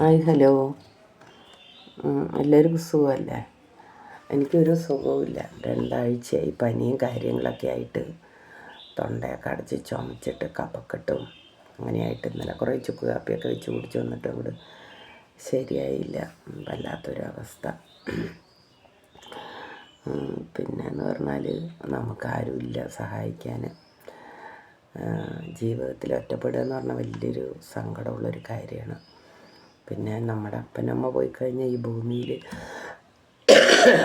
Hi hello. എല്ലാവർക്കും സുഖമല്ലേ? എനിക്കൊരു സുഖവുമില്ല. രണ്ടാഴ്ചയായി പനിയും കാര്യങ്ങളൊക്കെ ആയിട്ട് തൊണ്ടയൊക്കെ അടച്ച് ചുമച്ചിട്ട് കപ്പക്കെട്ടും അങ്ങനെയായിട്ട് ഇന്നലെ കുറേ ചുക്ക് കാപ്പിയൊക്കെ വെച്ച് കുടിച്ച് വന്നിട്ട് അങ്ങോട്ട് ശരിയായില്ല. വല്ലാത്തൊരവസ്ഥ. പിന്നെ പിന്നെന്ന് പറഞ്ഞാൽ നമുക്കാരുമില്ല സഹായിക്കാൻ. ജീവിതത്തിൽ ഒറ്റപ്പെടുക എന്ന് പറഞ്ഞാൽ വലിയൊരു സങ്കടമുള്ളൊരു കാര്യമാണ്. പിന്നെ നമ്മുടെ അപ്പനമ്മ പോയി കഴിഞ്ഞാൽ ഈ ഭൂമിയിൽ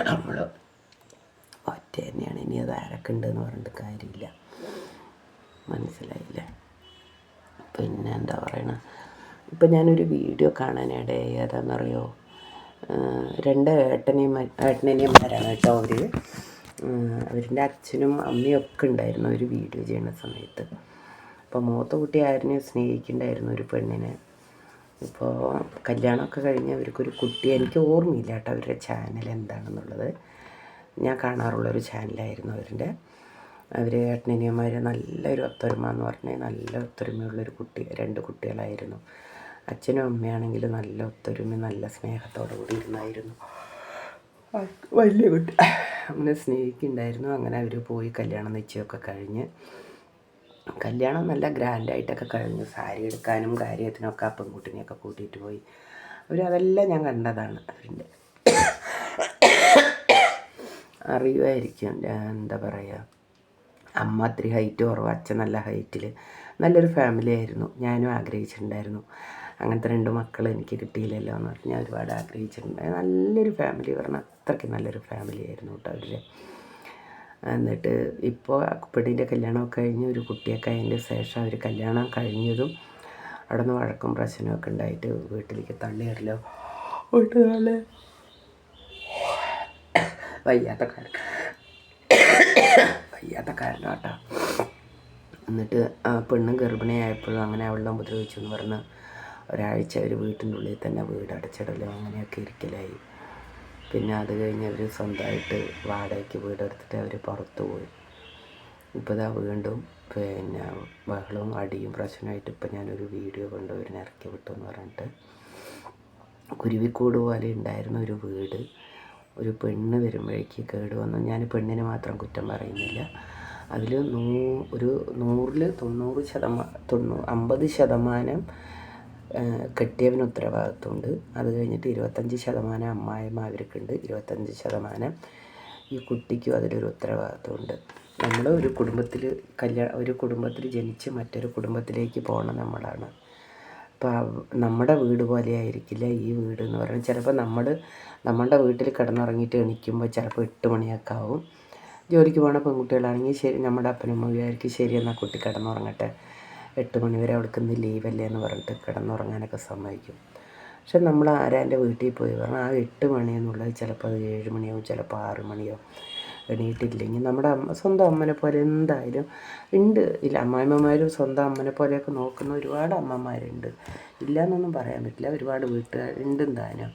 നമ്മൾ ഒറ്റ തന്നെയാണ്. ഇനി അത് ആരൊക്കെയുണ്ടെന്ന് പറഞ്ഞിട്ട് കാര്യമില്ല. മനസ്സിലായില്ലേ? പിന്നെ എന്താ പറയണ? ഇപ്പം ഞാനൊരു വീഡിയോ കാണാനിടയായി. ഏതാണെന്നറിയോ രണ്ട് ഏട്ടനെയും ഏട്ടനെനിയന്മാരാണ് കേട്ടോ അവർ അവരിന്റെ അച്ഛനും അമ്മയും ഒക്കെ ഉണ്ടായിരുന്നു ഒരു വീഡിയോ ചെയ്യുന്ന സമയത്ത്. അപ്പോൾ മൂത്ത കുട്ടി ആരെയും സ്നേഹിക്കുന്നുണ്ടായിരുന്നു ഒരു പെണ്ണിനെ. ഇപ്പോൾ കല്യാണമൊക്കെ കഴിഞ്ഞ് അവർക്കൊരു കുട്ടി എനിക്ക് ഓർമ്മയില്ല കേട്ടോ അവരുടെ ചാനൽ എന്താണെന്നുള്ളത്. ഞാൻ കാണാറുള്ളൊരു ചാനലായിരുന്നു അവരുടെ അവർ ഏട്ടനിയന്മാർ നല്ലൊരു ഒത്തൊരുമ എന്ന് പറഞ്ഞാൽ നല്ല ഒത്തൊരുമയുള്ളൊരു കുട്ടി രണ്ട് കുട്ടികളായിരുന്നു. അച്ഛനും അമ്മയാണെങ്കിൽ നല്ല ഒത്തൊരുമ നല്ല സ്നേഹത്തോടു കൂടി ഇരുന്നായിരുന്നു. വലിയ കുട്ടി. അങ്ങനെ സ്നേഹിക്കുന്നുണ്ടായിരുന്നു. അങ്ങനെ അവർ പോയി കല്യാണം നിശ്ചയമൊക്കെ കഴിഞ്ഞ് കല്യാണം നല്ല ഗ്രാൻഡായിട്ടൊക്കെ കഴിഞ്ഞു. സാരി എടുക്കാനും കാര്യത്തിനൊക്കെ ആ പെൺകുട്ടിനെയൊക്കെ കൂട്ടിയിട്ട് പോയി. അവർ അതെല്ലാം ഞാൻ കണ്ടതാണ് അവരുടെ അറിയുമായിരിക്കും എന്താ പറയുക അമ്മ അത്രയും ഹൈറ്റ് കുറവ് അച്ഛൻ നല്ല ഹൈറ്റിൽ നല്ലൊരു ഫാമിലി ആയിരുന്നു. ഞാനും ആഗ്രഹിച്ചിട്ടുണ്ടായിരുന്നു. അങ്ങനത്തെ രണ്ട് മക്കൾ എനിക്ക് കിട്ടിയില്ലല്ലോ എന്ന് പറഞ്ഞാൽ ഒരുപാട് ആഗ്രഹിച്ചിട്ടുണ്ട്. നല്ലൊരു ഫാമിലി പറഞ്ഞാൽ അത്രയ്ക്ക് നല്ലൊരു ഫാമിലി ആയിരുന്നു കേട്ടോ അവരുടെ. എന്നിട്ട് ഇപ്പോൾ പെണ്ണിന്റെ കല്യാണമൊക്കെ കഴിഞ്ഞ് ഒരു കുട്ടിയൊക്കെ അതിന്റെ ശേഷം അവർ കല്യാണം കഴിഞ്ഞതും അവിടെ നിന്ന് വഴക്കും പ്രശ്നമൊക്കെ ഉണ്ടായിട്ട് വീട്ടിലേക്ക് തള്ളിയറില്ലോ വീട്ടുകാരെ വയ്യാത്ത കാരണം വയ്യാത്ത കാരണം കേട്ടോ. എന്നിട്ട് പെണ്ണും ഗർഭിണിയായപ്പോഴും അങ്ങനെ അവളെ ഉപദ്രവിച്ചു എന്ന് പറഞ്ഞ് ഒരാഴ്ച ഒരു വീട്ടിന്റെ ഉള്ളിൽ തന്നെ വീട് അടച്ചിടലോ അങ്ങനെയൊക്കെ ഇരിക്കലായി. പിന്നെ അത് കഴിഞ്ഞ് അവർ സ്വന്തമായിട്ട് വാടകയ്ക്ക് വീടെടുത്തിട്ട് അവർ പുറത്ത് പോയി. ഇപ്പോൾ ഇതാ വീണ്ടും പിന്നെ ബഹളവും അടിയും പ്രശ്നമായിട്ട് ഇപ്പം ഞാനൊരു വീഡിയോ കൊണ്ട് അവരിനെ ഇറക്കി വിട്ടു എന്ന് പറഞ്ഞിട്ട് കുരുവിക്കൂട് പോലെ ഉണ്ടായിരുന്ന ഒരു വീട് ഒരു പെണ്ണ് വരുമ്പോഴേക്ക് കേട് വന്നു. ഞാൻ പെണ്ണിനെ മാത്രം കുറ്റം പറയുന്നില്ല. അതിൽ നൂ ഒരു നൂറിൽ തൊണ്ണൂറ് ശതമാനം തൊണ്ണൂ അമ്പത് ശതമാനം കെട്ടിയവന് ഉത്തരവാദിത്വമുണ്ട്. അത് കഴിഞ്ഞിട്ട് ഇരുപത്തഞ്ച് ശതമാനം അമ്മായിമ്മ അവർക്കുണ്ട് ഇരുപത്തഞ്ച് ശതമാനം ഈ കുട്ടിക്കും അതിലൊരു ഉത്തരവാദിത്വമുണ്ട്. നമ്മൾ ഒരു കുടുംബത്തിൽ കല്യാണം ഒരു കുടുംബത്തിൽ ജനിച്ച് മറ്റൊരു കുടുംബത്തിലേക്ക് പോകണം നമ്മളാണ്. അപ്പോൾ നമ്മുടെ വീട് പോലെ ആയിരിക്കില്ല ഈ വീട് എന്ന് പറയുന്നത് ചിലപ്പോൾ നമ്മൾ നമ്മളുടെ വീട്ടിൽ കിടന്നുറങ്ങിയിട്ട് എണീക്കുമ്പോൾ ചിലപ്പോൾ എട്ട് മണിയൊക്കെ ആവും. ജോലിക്ക് പോകുന്ന പെൺകുട്ടികളാണെങ്കിൽ ശരി നമ്മുടെ അപ്പനമ്മ വിചാരിക്കും ശരി എന്നാൽ കുട്ടി കിടന്നുറങ്ങട്ടെ. എട്ട് മണിവരെ അവൾക്ക് ഇന്ന് ലീവല്ലേ എന്ന് പറഞ്ഞിട്ട് കിടന്നുറങ്ങാനൊക്കെ സമ്മതിക്കും. പക്ഷെ നമ്മൾ ആരാന്റെ വീട്ടിൽ പോയി പറഞ്ഞാൽ ആ എട്ട് മണി എന്നുള്ളത് ചിലപ്പോൾ അത് ഏഴ് മണിയാവും ചിലപ്പോൾ ആറ് മണിയോ എണീറ്റില്ലെങ്കിൽ നമ്മുടെ അമ്മ സ്വന്തം അമ്മനെ പോലെ എന്തായാലും ഉണ്ട്. ഇല്ല അമ്മായിമ്മമാരും സ്വന്തം അമ്മനെ പോലെയൊക്കെ നോക്കുന്ന ഒരുപാട് അമ്മമാരുണ്ട്. ഇല്ല എന്നൊന്നും പറയാൻ പറ്റില്ല. ഒരുപാട് വീട്ടുകാരുണ്ട് എന്തായാലും.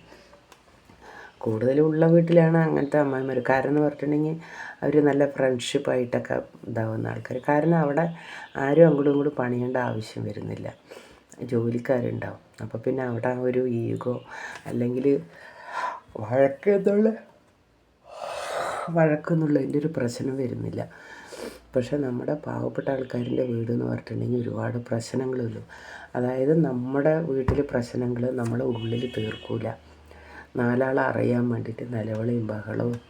കൂടുതലുള്ള വീട്ടിലാണ് അങ്ങനത്തെ അമ്മായിമാർ. കാരണം എന്ന് പറഞ്ഞിട്ടുണ്ടെങ്കിൽ അവർ നല്ല ഫ്രണ്ട്ഷിപ്പായിട്ടൊക്കെ ഇതാവുന്ന ആൾക്കാർ കാരണം അവിടെ ആരും അങ്ങോട്ടും ഇങ്ങോട്ടും പണിയേണ്ട ആവശ്യം വരുന്നില്ല. ജോലിക്കാരുണ്ടാവും. അപ്പോൾ പിന്നെ അവിടെ ഒരു ഈഗോ അല്ലെങ്കിൽ വഴക്ക് എന്നുള്ള വഴക്കെന്നുള്ളതിന്റെ ഒരു പ്രശ്നം വരുന്നില്ല. പക്ഷെ നമ്മുടെ പാവപ്പെട്ട ആൾക്കാരിന്റെ വീട് എന്ന് പറഞ്ഞിട്ടുണ്ടെങ്കിൽ ഒരുപാട് പ്രശ്നങ്ങളുള്ളൂ അതായത് നമ്മുടെ വീട്ടിൽ പ്രശ്നങ്ങൾ നമ്മുടെ ഉള്ളിൽ തീർക്കൂല. നാലാളെ അറിയാൻ വേണ്ടിയിട്ട് നിലവിളിയും ബഹളവും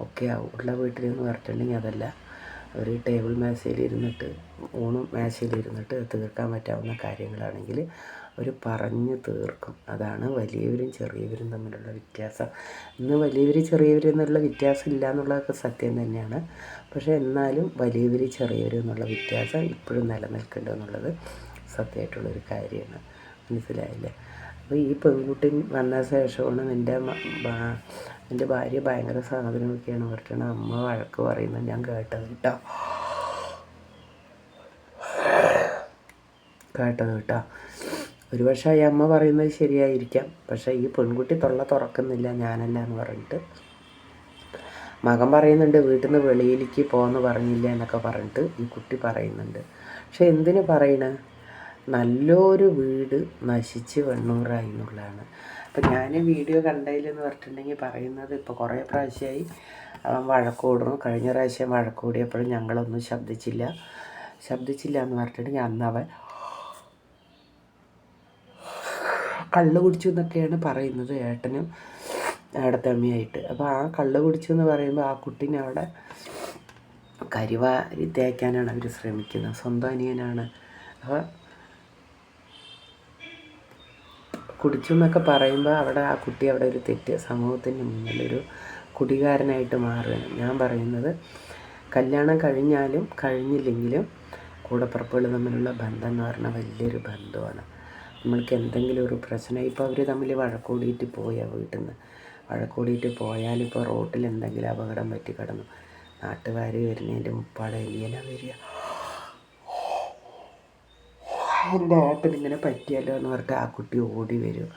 ഒക്കെ ഉള്ള വീട്ടിൽ നിന്ന് പറഞ്ഞിട്ടുണ്ടെങ്കിൽ അതല്ല. ഒരു ടേബിൾ മേശയിൽ ഇരുന്നിട്ട് ഊണും മേശയിൽ ഇരുന്നിട്ട് തീർക്കാൻ പറ്റാവുന്ന കാര്യങ്ങളാണെങ്കിൽ അവർ പറഞ്ഞ് തീർക്കും. അതാണ് വലിയവരും ചെറിയവരും തമ്മിലുള്ള വ്യത്യാസം. ഇന്ന് വലിയവർ ചെറിയവർ എന്നുള്ള വ്യത്യാസം ഇല്ല എന്നുള്ളതൊക്കെ സത്യം തന്നെയാണ്. പക്ഷേ എന്നാലും വലിയവർ ചെറിയവർ എന്നുള്ള വ്യത്യാസം ഇപ്പോഴും നിലനിൽക്കേണ്ടതെന്നുള്ളത് സത്യമായിട്ടുള്ളൊരു കാര്യമാണ്. മനസ്സിലായില്ലേ? അപ്പോൾ ഈ പെൺകുട്ടി വന്ന ശേഷമാണ് നിന്റെ എന്റെ ഭാര്യ ഭയങ്കര സാധനമൊക്കെയാണ് പറഞ്ഞിട്ട് അമ്മ വഴക്ക് പറയുന്നത് ഞാൻ കേട്ടത് കേട്ടോ. കേട്ടത് കേട്ടോ. ഒരു പക്ഷേ ഈ അമ്മ പറയുന്നത് ശരിയായിരിക്കാം. പക്ഷേ ഈ പെൺകുട്ടി തൊള്ള തുറക്കുന്നില്ല ഞാനല്ല എന്ന് പറഞ്ഞിട്ട്. മകൻ പറയുന്നുണ്ട് വീട്ടിൽ നിന്ന് വെളിയിലേക്ക് പോകുമെന്ന് പറഞ്ഞില്ല എന്നൊക്കെ പറഞ്ഞിട്ട് ഈ കുട്ടി പറയുന്നുണ്ട്. പക്ഷെ എന്തിനു പറയണ? നല്ലൊരു വീട് നശിച്ച് വെണ്ണൂറായി എന്നുള്ളതാണ്. അപ്പം ഞാൻ വീഡിയോ കണ്ടതിലെന്ന് പറഞ്ഞിട്ടുണ്ടെങ്കിൽ പറയുന്നത് ഇപ്പോൾ കുറേ പ്രാവശ്യമായി അവൻ വഴക്കൂടുന്നു കഴിഞ്ഞ പ്രാവശ്യം വഴക്കൂടിയപ്പോഴും ഞങ്ങളൊന്നും ശബ്ദിച്ചില്ല. ശബ്ദിച്ചില്ല എന്ന് പറഞ്ഞിട്ടുണ്ടെങ്കിൽ അന്ന് അവൻ കള്ള് കുടിച്ചു എന്നൊക്കെയാണ് പറയുന്നത് ഏട്ടനും ഏടത്തമ്മിയായിട്ട്. അപ്പോൾ ആ കള്ള് കുടിച്ചു എന്ന് പറയുമ്പോൾ ആ കുട്ടീനെ അവിടെ കരിവാരി തേക്കാനാണ് അവർ ശ്രമിക്കുന്നത്. സ്വന്തം അനിയനാണ്. അപ്പോൾ കുടിച്ചു എന്നൊക്കെ പറയുമ്പോൾ അവിടെ ആ കുട്ടി അവിടെ ഒരു തെറ്റ് സമൂഹത്തിന് മുന്നിലൊരു കുടികാരനായിട്ട് മാറുകയാണ്. ഞാൻ പറയുന്നത് കല്യാണം കഴിഞ്ഞാലും കഴിഞ്ഞില്ലെങ്കിലും കൂടപ്പുറപ്പുകൾ തമ്മിലുള്ള ബന്ധം എന്ന് പറഞ്ഞാൽ വലിയൊരു ബന്ധമാണ്. നമ്മൾക്ക് എന്തെങ്കിലും ഒരു പ്രശ്നം ഇപ്പോൾ അവർ തമ്മിൽ വഴക്കൂടിയിട്ട് പോയാൽ വീട്ടിൽ നിന്ന് വഴക്കൂടിയിട്ട് പോയാൽ ഇപ്പോൾ റോട്ടിൽ എന്തെങ്കിലും അപകടം പറ്റി കിടന്നു. നാട്ടുകാർ വരുന്നതിന്റെ മുപ്പാടെ എലിയല വരിക. എന്റെ ഏട്ടൻ ഇങ്ങനെ പറ്റിയല്ലോ എന്ന് പറഞ്ഞിട്ട് ആ കുട്ടി ഓടി വരും.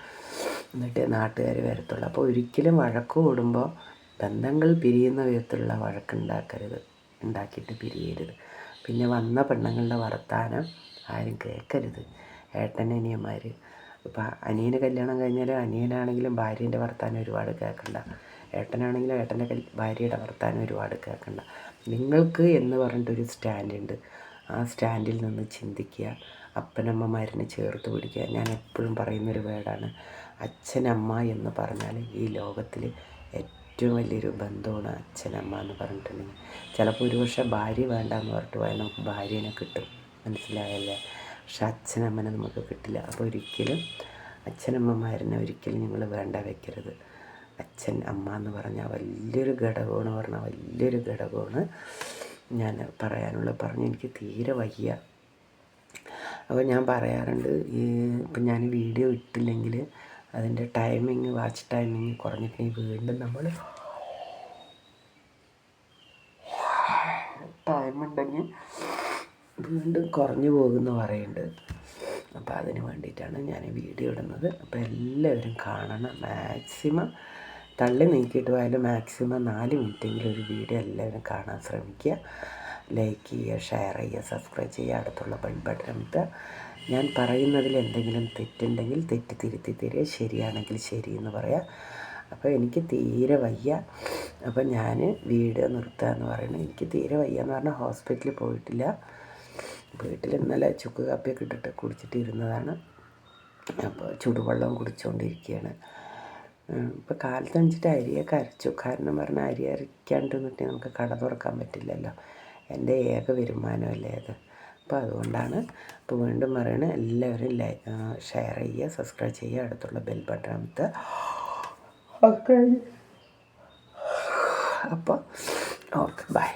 എന്നിട്ട് നാട്ടുകാർ വരത്തുള്ളൂ. അപ്പോൾ ഒരിക്കലും വഴക്ക് കൂടുമ്പോൾ ബന്ധങ്ങൾ പിരിയുന്ന വിധത്തിലുള്ള വഴക്കുണ്ടാക്കരുത് ഉണ്ടാക്കിയിട്ട് പിരിയരുത്. പിന്നെ വന്ന പെണ്ണുങ്ങളുടെ വർത്താനം ആരും കേൾക്കരുത് ഏട്ടനനിയന്മാർ ഇപ്പം അനിയന് കല്യാണം കഴിഞ്ഞാൽ അനിയനാണെങ്കിലും ഭാര്യേന്റെ വർത്താനം ഒരുപാട് കേൾക്കണ്ട ഏട്ടനാണെങ്കിലും ഏട്ടന്റെ ഭാര്യയുടെ വർത്താനം ഒരുപാട് കേൾക്കണ്ട നിങ്ങൾക്ക് എന്ന് പറഞ്ഞിട്ടൊരു സ്റ്റാൻഡുണ്ട്. ആ സ്റ്റാൻഡിൽ നിന്ന് ചിന്തിക്കുക. അപ്പനമ്മമാരിനെ ചേർത്ത് പിടിക്കുക. ഞാൻ എപ്പോഴും പറയുന്നൊരു വേർഡാണ്. അച്ഛനമ്മ എന്ന് പറഞ്ഞാൽ ഈ ലോകത്തിൽ ഏറ്റവും വലിയൊരു ബന്ധമാണ് അച്ഛനമ്മ എന്ന് പറഞ്ഞിട്ടുണ്ടെങ്കിൽ. ചിലപ്പോൾ ഒരു പക്ഷേ ഭാര്യ വേണ്ട എന്ന് പറഞ്ഞിട്ട് പോയാൽ നമുക്ക് ഭാര്യേനെ കിട്ടും. മനസ്സിലായല്ലേ? പക്ഷെ അച്ഛനമ്മനെ നമുക്ക് കിട്ടില്ല. അപ്പോൾ ഒരിക്കലും അച്ഛനമ്മമാരനെ ഒരിക്കലും നിങ്ങൾ വേണ്ട വെക്കരുത്. അച്ഛൻ അമ്മ എന്ന് പറഞ്ഞാൽ വലിയൊരു ഘടകമാണ് പറഞ്ഞാൽ വലിയൊരു ഘടകമാണ് ഞാൻ പറയാനുള്ളത്. പറഞ്ഞു എനിക്ക് തീരെ വയ്യ. അപ്പോൾ ഞാൻ പറയാറുണ്ട് ഈ ഇപ്പം ഞാൻ വീഡിയോ ഇട്ടില്ലെങ്കിൽ അതിന്റെ ടൈമിങ് വാച്ച് ടൈമിങ് കുറഞ്ഞിട്ടുണ്ടെങ്കിൽ വീണ്ടും നമ്മൾ ടൈം ഉണ്ടെങ്കിൽ വീണ്ടും കുറഞ്ഞു പോകുമെന്ന് പറയുന്നുണ്ട്. അപ്പോൾ അതിന് വേണ്ടിയിട്ടാണ് ഞാൻ വീഡിയോ ഇടുന്നത്. അപ്പോൾ എല്ലാവരും കാണണം. മാക്സിമം തള്ളി നീക്കിയിട്ട് പോയാലും മാക്സിമം നാല് മിനിറ്റെങ്കിലും ഒരു വീഡിയോ എല്ലാവരും കാണാൻ ശ്രമിക്കുക. ലൈക്ക് ചെയ്യുക ഷെയർ ചെയ്യുക സബ്സ്ക്രൈബ് ചെയ്യുക അടുത്തുള്ള ബെൽ ബട്ടൺ ഇട്ട് ഞാൻ പറയുന്നതിൽ എന്തെങ്കിലും തെറ്റുണ്ടെങ്കിൽ തെറ്റ് തിരുത്തി തരിക ശരിയാണെങ്കിൽ ശരി എന്ന് പറയാം. അപ്പോൾ എനിക്ക് തീരെ വയ്യ. അപ്പോൾ ഞാൻ വീട് നിർത്തുക എന്ന് പറയുന്നത് എനിക്ക് തീരെ വയ്യ എന്ന് പറഞ്ഞാൽ ഹോസ്പിറ്റലിൽ പോയിട്ടില്ല. വീട്ടിൽ ഇന്നലെ ചുക്ക് കാപ്പിയൊക്കെ ഇട്ടിട്ട് കുടിച്ചിട്ട് ഇരുന്നതാണ്. അപ്പോൾ ചുടുവെള്ളം കുടിച്ചുകൊണ്ടിരിക്കുകയാണ് ഇപ്പോൾ കാലത്ത് അരിയൊക്കെ അരച്ചു. കാരണം പറഞ്ഞാൽ അരി അരയ്ക്കാണ്ട് നിന്നിട്ട് നമുക്ക് കട തുറക്കാൻ പറ്റില്ലല്ലോ. എന്റെ ഏക വരുമാനമല്ലേ അത്? അപ്പോൾ അതുകൊണ്ടാണ് അപ്പോൾ വീണ്ടും പറയണത് എല്ലാവരും ലൈ ഷെയർ ചെയ്യുക സബ്സ്ക്രൈബ് ചെയ്യുക അടുത്തുള്ള ബെൽ ബട്ടൺ അടുത്ത് ഓക്കെ. അപ്പോൾ ഓക്കെ ബൈ.